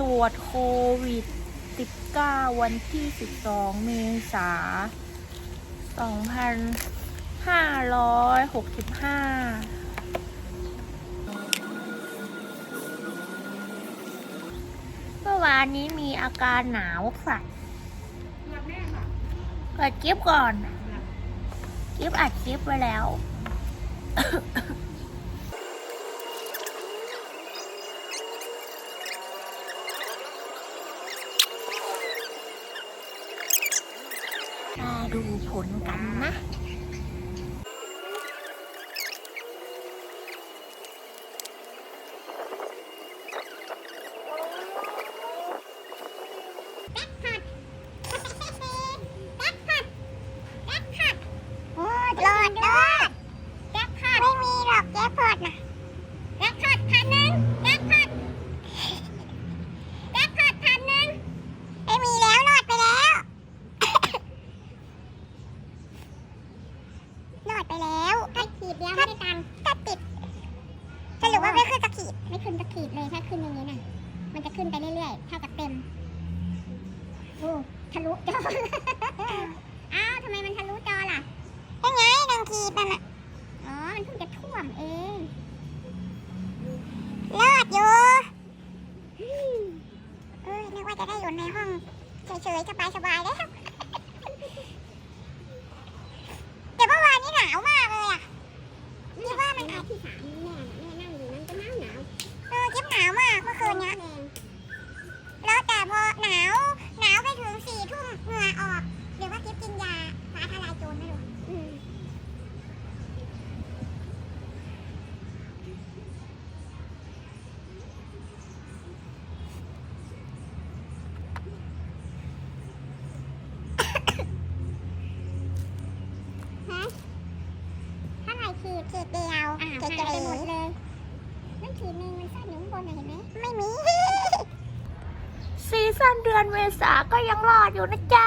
ตรวจโควิด 19 วันที่ 12 เมษา 2565เมื่อวานนี้มีอาการหนาวสัตว์เปิดคลิปก่อนคลิปอัดคลิปไว้แล้ว มาดูผลกันนะโอ้ยรอดรอดแจ็คพอตไม่มีหรอกแจ็คพอตนะแจ็คพอตพันหนึ่งแจ็คพอตแจ็คพอตพันหนึ่งไม่มีแล้วรอดไปแล้ว รอดไปแล้วถ้าขีด เดียวไม่ได้ตังค์ถ้าติดสรุปว่าไม่ขึ้นสักขีดไม่ขึ้นสักขีดเลยถ้าขึ้นอย่างนี้น่ะ มันจะขึ้นไปเรื่อยๆถ้ากับเต็มโอ้ทะลุจออ้าวทำไมมันทะลุจอล่ะยังไงนางขีดนั่นน่ะอ๋อมันเพิ่งจะท่วมเองรอดอยู่อืมเอ้ยนึกว่าจะได้อยู่ในห้องเฉยๆสบายๆแล้ว แต่เมื่อวานนี้หนาวมากเลยอะคิดว่ามันอาจที่สามแม่แม่นั่งอยู่นั่นก็หนาวหนาวเออคิดหนาวมากเมื่อคื นเนี้ยแล้วแต่พอหนาวหนาวไปถึงสี่ทุ่มเหงื่อออก หรือว่ากิ๊บกินยาฟ้าทลายโจรไม่รู้อืมฮะเท่าไหร่ขีดขีดเดียวอ่าหายไปหมดเลย นั่นขีดหนึงมันสั้นอยู่ข้างบนน่ะเห็นไหมไม่มี ซีซั่นเดือนเมษาก็ยังรอดอยู่นะจ๊ะ